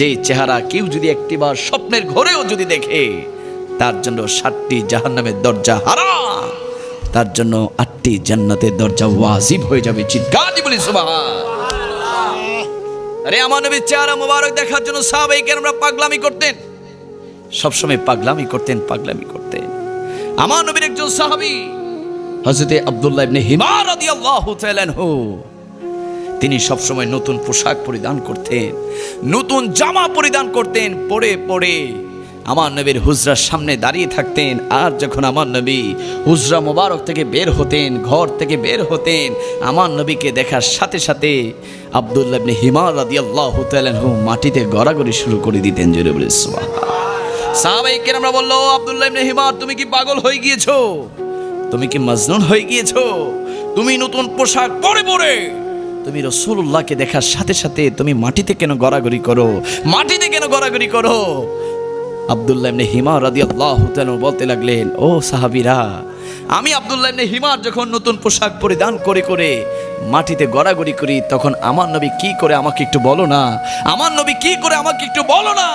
যে চেহারা কেউ যদি একটিবার স্বপ্নের ঘরেও যদি দেখে, তার জন্য ষাটটি জাহান্নামের দরজা হারা তার জন্য আটটি জান্নাতের দরজা ওয়াজিব হয়ে যাবে। চিৎকার বলি আরে, আমার নবীর চেহারা মোবারক দেখার জন্য সাহাবাই আমরা পাগলামি করতেন। সবসময় পাগলামি করতেন পাগলামি করতেন। আমার নবীর একজন সাহাবি, হযরতে আব্দুল্লাহ ইবনে হিমার রাদিয়াল্লাহু তাআলা তিনি সবসময় নতুন পোশাক পরিধান করতেন, নতুন জামা পরিধান করতেন, পরে পরে আমার নবীর হুজরার সামনে দাঁড়িয়ে থাকতেন। আর যখন আমার নবী হুজরা মোবারক থেকে বের হতেন, ঘর থেকে বের হতেন, আমার নবীকে দেখার সাথে সাথে আব্দুল্লাহ ইবনে হিমার তাআলা আনহু মাটিতে গড়াগড়ি শুরু করে দিতেন জোরে বলে, সুবহানাল্লাহ। সাহাবাই কেরামরা বলল আব্দুল্লাহ ইবনে হিমার তুমি কি পাগল হয়ে গিয়েছো? তুমি কি মজনুন হয়ে গিয়েছো? তুমি নতুন পোশাক পরে পরে তুমি রসুল্লাহকে দেখার সাথে সাথে তুমি মাটিতে কেন গড়াগড়ি করো? মাটিতে কেন গড়াগড়ি করো? আব্দুল্লাহ ইবনে হিমার রাদিয়াল্লাহু তাআলা বলতে লাগলেন, ও সাহাবীরা, আমি আব্দুল্লাহ ইবনে হিমার যখন নতুন পোশাক পরিধান করে করে মাটিতে গড়াগড়ি করি, তখন আমার নবী কি করে আমাকে একটু বলো না? আমার নবী কি করে আমাকে একটু বলো না?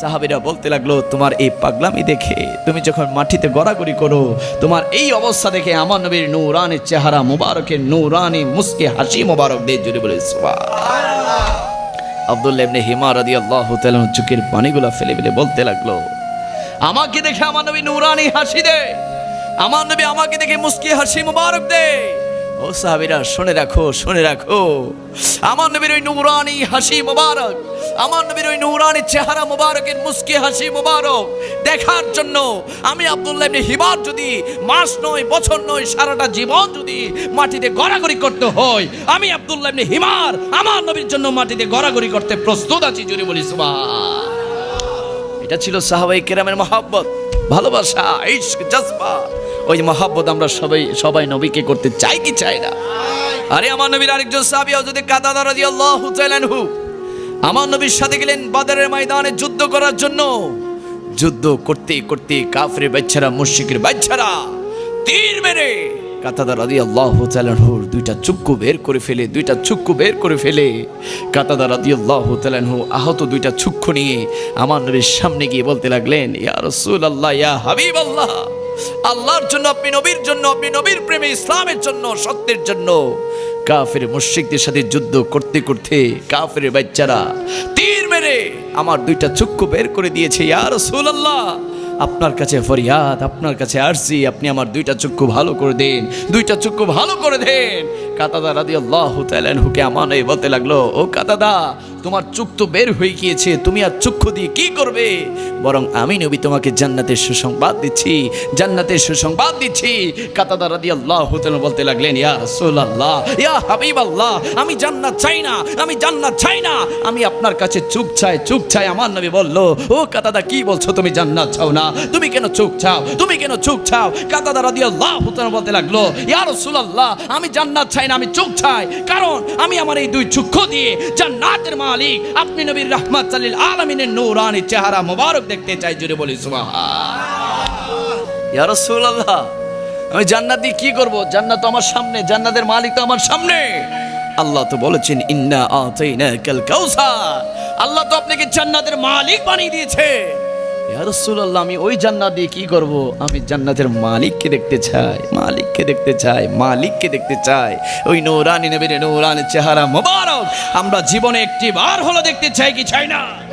সাহাবীরা বলতে লাগল, তোমার এই পাগলামি দেখে তুমি যখন মাটিতে গড়াগড়ি করো, তোমার এই অবস্থা দেখে আমার নবীর নূরানের চেহারা মুবারকের নূরানি মুস্কে হাসি মুবারক দিয়ে জুড়ে বলে আব্দুল্লাহ ইবনে হিমা রাদিয়াল্লাহু তাআলা পানিগুলো ফেলে ফেলে বলতে লাগল, আমাকে দেখে আমার নবী নূরানি হাসি দে আমার নবী আমাকে দেখে মুস্কি হাসি মুবারক দে ও সাহাবীরা শুনে রাখো শুনে রাখো। আমার নবীর ওই নূরানি হাসি মুবারক, আমার নবীর ওই নূরানি চেহারা মুবারকের মুস্কি হাসি মুবারক দেখার জন্য আমি আব্দুল্লাহ ইবনে হিমার যদি মাস নয়, বছর নয়, সারাটা জীবন যদি মাটিতে গড়াগড়ি করতে হয়, আমি আব্দুল্লাহ ইবনে হিমার আমার নবীর জন্য মাটিতে গড়াগড়ি করতে প্রস্তুত আছি জুড়ে বলি এটা ছিল সাহাবাই কেরামের মহাব্বত, ভালোবাসা, ইশক, জজবা। ওই মহাব্বত আমরা সবাই সবাই নবীকে করতে চাই কি চাই না? আরে আমার নবীর আরেকজন সাহাবী হযরত কাতাদা রাদিয়াল্লাহু তাআলা আনহু, আমার নবীর সাথে গেলেন বাদরের ময়দানে যুদ্ধ করার জন্য। যুদ্ধ করতে করতে কাফরে বাচ্চারা, মুশরিকের বাচ্চারা তীর মেরে কাতাদা রাদি আল্লাহ তালানহুর দুইটা চুক্কু বের করে ফেলে, দুইটা চুক্কু বের করে ফেলে কাতাদা রাদি আল্লাহ তালানহু আহত দুইটা চুক্ষু নিয়ে আমার নবীর সামনে গিয়ে বলতে লাগলেন, ইয়া রসুল আল্লাহ ইয়া হাবিব আল্লাহ আল্লাহর জন্য, আপনি নবীর জন্য, আপনি নবীর প্রেমে ইসলামের জন্য, সত্যের জন্য। কাফের মুশ্রিকদের সাথে যুদ্ধ করতে করতে কাফের বাচ্চারা তীর মেরে আমার দুইটা চক্ষু বের করে দিয়েছে, ইয়া রাসূলুল্লাহ, আপনার কাছে ফরিয়াদ, আপনার কাছে আরসি আপনি আমার দুইটা চক্ষু ভালো করে দেন, দুইটা চক্ষু ভালো করে দেন। কাতাদা রাদিয়াল্লাহু তাআলা আনহুকে আমানে বলতে লাগল, ও কাতাদা, তোমার চোখ তো বের হয়ে গিয়েছে, তুমি আর চক্ষু দিয়ে কি করবে? বরং আমি নবী তোমাকে জান্নাতের সুসংবাদ দিচ্ছি, জান্নাতের সুসংবাদ দিচ্ছি। কাতাদা রাদিয়াল্লাহু তাআলা বলতে লাগলেন, ইয়া রাসূলুল্লাহ, ইয়া হাবিবাল্লাহ, আমি জান্নাত চাই না, আমি জান্নাত চাই না, আমি আপনার কাছে চুপ চাই চুপ চাই। আমার নবী বলল, ও কাতাদা, কি বলছো তুমি জান্নাত চাও না? তুমি কেন চোখ চাও? তুমি কেন চোখ চাও? কাতাদা রাদিয়াল্লাহু তাআলা বলতে লাগল, ইয়া রাসূলুল্লাহ, আমি জান্নাত চাই না, আমি চোখ চাই। কারণ আমি আমার এই দুই চক্ষু দিয়ে জান্নাতের মালিক, আপনি নবীর রাহমাত লিল আলামিনের নূরানি চেহারা মোবারক দেখতে চাই জুড়ে বলি সুবহান ইয়া আমি জান্নাত দিয়ে কি করব? জান্নাত আমার সামনে, জান্নাতের মালিক তো আমার সামনে। আল্লাহ তো বলেছেন, ইন্না আতাইনাকাল কাউসার। আল্লাহ তো আপনাকে জান্নাতের মালিক বানিয়ে দিয়েছে। আমি ওই জান্নাত দিয়ে কি করব? আমি জান্নাতের মালিককে দেখতে চাই, মালিককে দেখতে চাই, মালিককে দেখতে চাই। ওই নৌরানি নবীর নূরানি চেহারা মোবারক। আমরা জীবনে একটি বার হলো দেখতে চাই কি চাই না?